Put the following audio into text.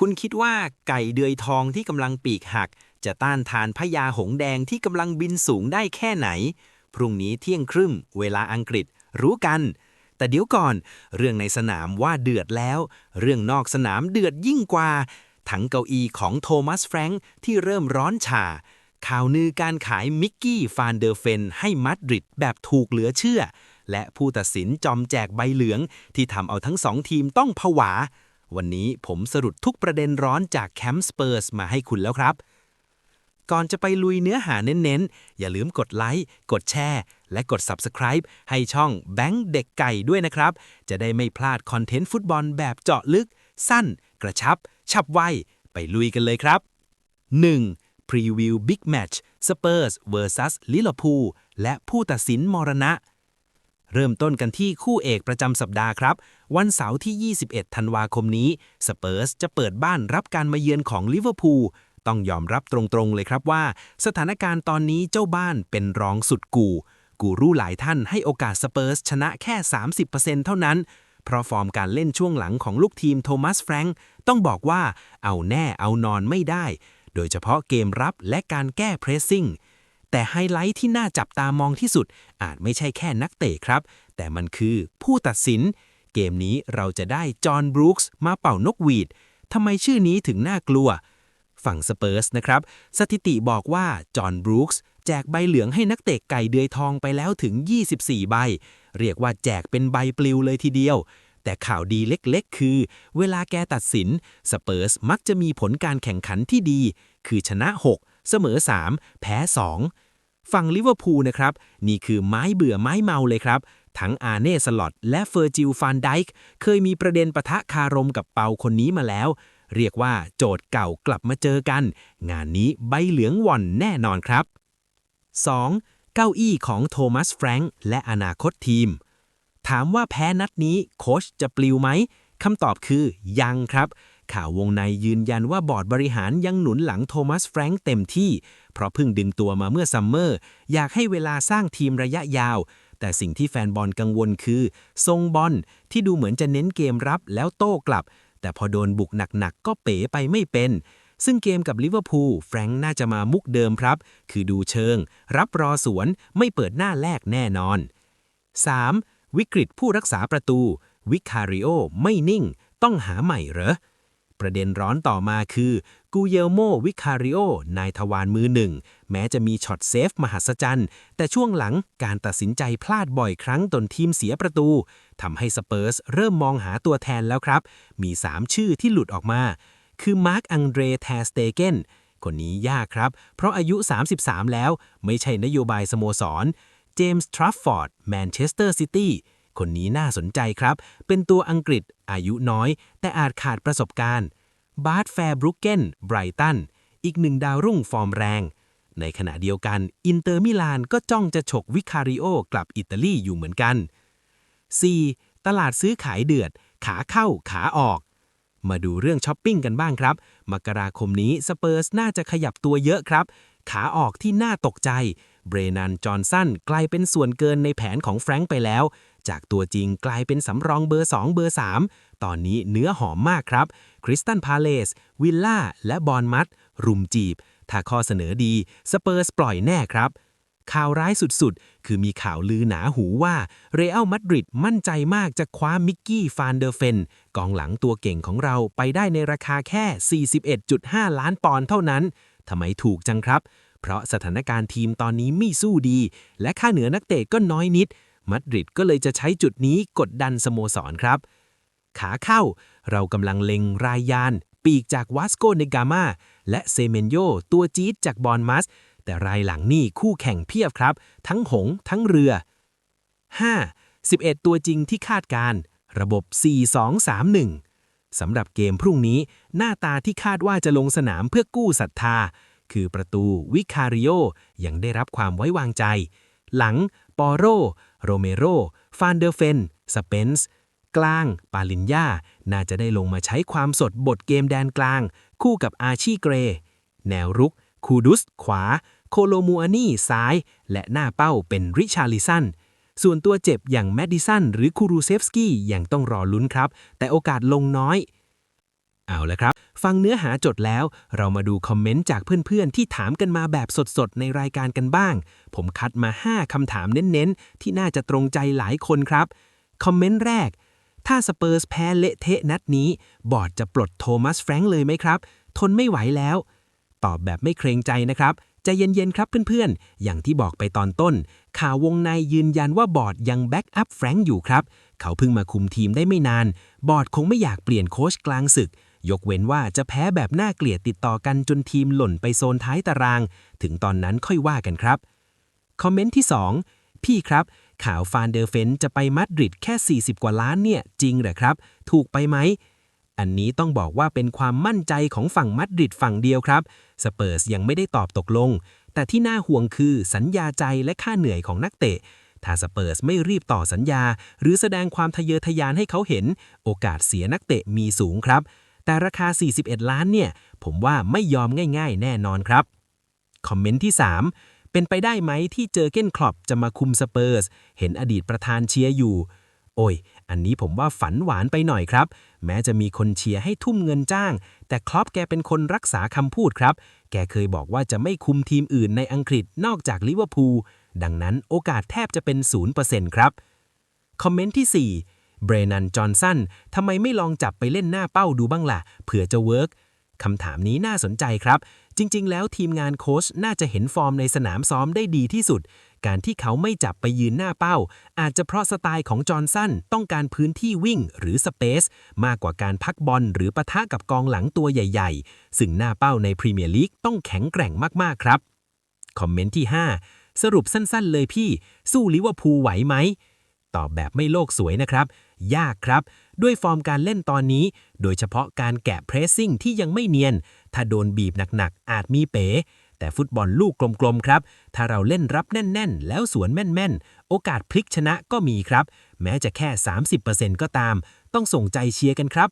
คุณคิดว่าไก่เดือยทองที่กำลังปีกหัก จะต้านทานพญาหงแดงที่กำลังบินสูงได้แค่ไหน พรุ่งนี้เที่ยงครึ่งเวลาอังกฤษ รู้กัน แต่เดี๋ยวก่อน เรื่องในสนามว่าเดือดแล้ว เรื่องนอกสนามเดือดยิ่งกว่าถังเก้าอี้ของโทมัสแฟรงค์ที่เริ่มร้อนฉาข่าวนือการขายมิกกี้ฟานเดอร์เฟนให้มาดริดแบบถูกเหลือเชื่อ และผู้ตัดสินจอมแจกใบเหลืองที่ทำเอาทั้งสองทีมต้องผวา วันนี้ผมสรุปทุกประเด็นร้อนจากแคมป์สเปอร์สมาให้คุณแล้วครับ ก่อนจะไปลุยเนื้อหาเน้นๆ อย่าลืมกดไลค์ กดแชร์ และกด Subscribe ให้ช่องแบงค์เด็กไก่ด้วยนะครับ จะได้ไม่พลาดคอนเทนต์ฟุตบอลแบบเจาะลึก สั้น กระชับ ฉับไว ไปลุยกันเลยครับ 1. พรีวิวบิ๊กแมตช์สเปอร์ส vs ลิเวอร์พูลและผู้ตัดสินมรณะ เริ่มต้นกันที่คู่เอกประจำสัปดาห์ครับ วันเสาร์ที่ 21 ธันวาคมนี้สเปอร์สจะเปิดบ้านรับการมาเยือนของลิเวอร์พูลต้องยอมรับตรงๆเลยครับว่า สถานการณ์ตอนนี้เจ้าบ้านเป็นรองสุดกู กูรู้หลายท่านให้โอกาสสเปอร์สชนะแค่ 30%เท่านั้น เพราะฟอร์มการเล่นช่วงหลังของลูกทีมโทมัสแฟรงค์ต้องบอกว่าเอาแน่เอานอนไม่ได้ โดยเฉพาะเกมรับและการแก้เพรสซิ่ง แต่ไฮไลท์ที่น่าจับตามองที่สุด อาจไม่ใช่แค่นักเตะครับ แต่มันคือผู้ตัดสิน เกมนี้เราจะได้จอห์นบรูคส์มาเป่านกหวีดทำไมชื่อนี้ถึงน่ากลัว ฝั่งสเปอร์สนะครับ สถิติบอกว่าจอห์นบรูคส์แจกใบเหลืองให้นักเตะไก่เดือยทองไปแล้วถึง 24 ใบ เรียกว่าแจกเป็นใบปลิวเลยทีเดียว แต่ข่าวดีเล็กๆ คือ เวลาแกตัดสิน สเปอร์สมักจะมีผลการแข่งขันที่ดี คือชนะ 6 เสมอ 3 แพ้ 2 ฝั่งลิเวอร์พูลนะครับ นี่คือไม้เบื่อไม้เมาเลยครับ ทั้งอาเน่สลอตและเฟอร์จิลฟานไดค์เคยมีประเด็นปะทะคารมกับเปาคนนี้มาแล้ว เรียกว่าโจทย์เก่ากลับมาเจอกัน งานนี้ใบเหลืองว่อนแน่นอนครับ 2. เก้าอี้ของโทมัสแฟรงค์และอนาคตทีม ถามว่าแพ้นัดนี้โค้ชจะปลิวไหมคำตอบคือยังครับ ข่าววงในยืนยันว่าบอร์ดบริหารยังหนุนหลังโทมัสแฟรงค์เต็มที่ เพราะเพิ่งดึงตัวมาเมื่อซัมเมอร์ อยากให้เวลาสร้างทีมระยะยาว แต่สิ่งที่แฟนบอลกังวลคือ ทรงบอลที่ดูเหมือนจะเน้นเกมรับแล้วโต้กลับ แต่พอโดนบุกหนักๆก็เป๋ไปไม่เป็นซึ่งเกมกับลิเวอร์พูลแฟรงค์น่าจะมามุกเดิมครับ คือดูเชิง รับรอสวนไม่เปิดหน้าแรกแน่นอน 3. วิกฤตผู้รักษาประตู วิคาริโอไม่นิ่ง ต้องหาใหม่เหรอ ประเด็นร้อนต่อมาคือกูเยลโมวิคาริโอนายทวารมือหนึ่ง แม้จะมีช็อตเซฟมหัศจรรย์ แต่ช่วงหลังการตัดสินใจพลาดบ่อยครั้งจนทีมเสียประตูทำให้สเปอร์สเริ่มมองหาตัวแทนแล้วครับ มี 3 ชื่อที่หลุดออกมา คือมาร์คอังเดรแทสเตเกนคนนี้ยากครับ เพราะอายุ 33 แล้วไม่ใช่นโยบายสโมสร เจมส์ทรัฟฟอร์ดแมนเชสเตอร์ซิตี้ คนนี้น่าสนใจครับ เป็นตัวอังกฤษ อายุน้อย แต่อาจขาดประสบการณ์บาร์ตแฟร์บรุกเกนไบรตัน อีกหนึ่งดาวรุ่งฟอร์มแรง ในขณะเดียวกัน อินเตอร์มิลานก็จ้องจะฉกวิคาริโอกลับอิตาลีอยู่เหมือนกัน 4. ตลาดซื้อขายเดือด ขาเข้าขาออก มาดูเรื่องช้อปปิ้งกันบ้างครับ มกราคมนี้สเปอร์สน่าจะขยับตัวเยอะครับ ขาออกที่น่าตกใจ เบรนัน จอห์นสันกลายเป็นส่วนเกินในแผนของแฟรงค์ไปแล้ว จากตัวจริงกลายเป็นสำรองเบอร์ 2 เบอร์ 3 ตอนนี้เนื้อหอมมากครับคริสตันพาเลสวิลล่าและบอลมัดรุมจีบ ถ้าข้อเสนอดี สเปอร์สปล่อยแน่ครับ ข่าวร้ายสุดๆ คือมีข่าวลือหนาหูว่าเรอัลมาดริดมั่นใจมากจะคว้ามิกกี้ฟานเดอร์เฟนกองหลังตัวเก่งของเราไปได้ในราคาแค่ 41.5 ล้านปอนด์เท่านั้นทำไมถูกจังครับ เพราะสถานการณ์ทีมตอนนี้ไม่สู้ดี และค่าเหนือนักเตะก็น้อยนิด มาดริดก็เลยจะใช้จุดนี้กดดันสโมสรครับ ขาเข้าเรากำลังเล็งรายยาน ปีกจากวาสโกเนกามาและเซเมนโยตัวจี๊ดจากบอลมัส แต่รายหลังนี่คู่แข่งเพียบครับ ทั้งหงส์ทั้งเรือ 5. 11 ตัวจริงที่คาดการ ระบบ 4-2-3-1 สำหรับเกมพรุ่งนี้ หน้าตาที่คาดว่าจะลงสนามเพื่อกู้ศรัทธา คือประตูวิคาริโอยังได้รับความไว้วางใจ หลัง ปอโร โรเมโร ฟานเดอร์เฟน สเปนส์ กลาง ปาลินยา น่าจะได้ลงมาใช้ความสดบทเกมแดนกลาง คู่กับอาชีเกร แนวรุก คูดุส ขวา โคโลมูอานี่ ซ้าย และหน้าเป้าเป็นริชาลิสัน ส่วนตัวเจ็บอย่างแมดดิสันหรือคูรูเซฟสกี้ยังต้องรอลุ้นครับ แต่โอกาสลงน้อย เอาละครับ ฟังเนื้อหาจดแล้ว เรามาดูคอมเมนต์จากเพื่อนๆ ที่ถามกันมาแบบสดๆ ในรายการกันบ้าง ผมคัดมา 5คำถามเน้นๆ ที่น่าจะตรงใจหลายคนครับ คอมเมนต์แรก ถ้าสเปอร์สแพ้เละเทะนัดนี้ บอร์ดจะปลดโทมัสแฟรงค์เลยไหมครับ ทนไม่ไหวแล้ว ตอบแบบไม่เกรงใจนะครับใจเย็นๆ ครับเพื่อนๆ อย่างที่บอกไปตอนต้น ข่าววงในยืนยันว่าบอร์ดยังแบ็กอัพแฟรงค์อยู่ครับ เขาเพิ่งมาคุมทีมได้ไม่นาน บอร์ดคงไม่อยากเปลี่ยนโค้ชกลางศึก ยกเว้นว่าจะแพ้แบบน่าเกลียดติดต่อกันจนทีมหล่นไปโซนท้ายตาราง ถึงตอนนั้นค่อยว่ากันครับ คอมเมนต์ที่ 2 พี่ครับ ข่าวฟานเดอร์เฟนจะไปมาดริดแค่ 40 กว่าล้านเนี่ย จริงเหรอครับ ถูกไปไหม อันนี้ต้องบอกว่าเป็นความมั่นใจของฝั่งมาดริดฝั่งเดียวครับ สเปอร์สยังไม่ได้ตอบตกลง แต่ที่น่าห่วงคือสัญญาใจและค่าเหนื่อยของนักเตะถ้าสเปอร์สไม่รีบต่อสัญญา หรือแสดงความทะเยอทะยานให้เขาเห็น โอกาสเสียนักเตะมีสูงครับ แต่ราคา 41 ล้านเนี่ย ผมว่าไม่ยอมง่าย ๆ แน่นอนครับ คอมเมนต์ที่ 3 เป็นไปได้ไหมที่เจอเก้นคลอปจะมาคุมสเปอร์ส เห็นอดีตประธานเชียร์อยู่ โอ้ย อันนี้ผมว่าฝันหวานไปหน่อยครับ แม้จะมีคนเชียร์ให้ทุ่มเงินจ้าง แต่คลอปแกเป็นคนรักษาคำพูดครับ แกเคยบอกว่าจะไม่คุมทีมอื่นในอังกฤษนอกจากลิเวอร์พูล ดังนั้นโอกาสแทบจะเป็น0%ครับ คอมเมนต์ที่ 4 เบรนัน จอห์นสันทำไมไม่ลองจับไปเล่นหน้าเป้าดูบ้างล่ะ เผื่อจะเวิร์กคำถามนี้น่าสนใจครับ จริง ๆ แล้วทีมงานโค้ชน่าจะเห็นฟอร์มในสนามซ้อมได้ดีที่สุด การที่เขาไม่จับไปยืนหน้าเป้า อาจจะเพราะสไตล์ของจอห์นสันต้องการพื้นที่วิ่งหรือสเปซมากกว่าการพักบอลหรือปะทะกับกองหลังตัวใหญ่ ๆ ซึ่งหน้าเป้าในพรีเมียร์ลีกต้องแข็งแกร่งมากๆครับ คอมเมนต์ที่ 5 สรุปสั้น ๆ เลยพี่ สู้ลิเวอร์พูลไหวไหม ตอบแบบไม่โลกสวยนะครับ ยากครับ ด้วยฟอร์มการเล่นตอนนี้ โดยเฉพาะการแกะเพรสซิ่งที่ยังไม่เนียน ถ้าโดนบีบหนักๆ อาจมีเป๋ แต่ฟุตบอลลูกกลมๆ ครับ ถ้าเราเล่นรับแน่นๆ แล้วสวนแม่นๆ โอกาสพลิกชนะก็มีครับ แม้จะแค่ 30%ก็ตาม ต้องส่งใจเชียร์กันครับ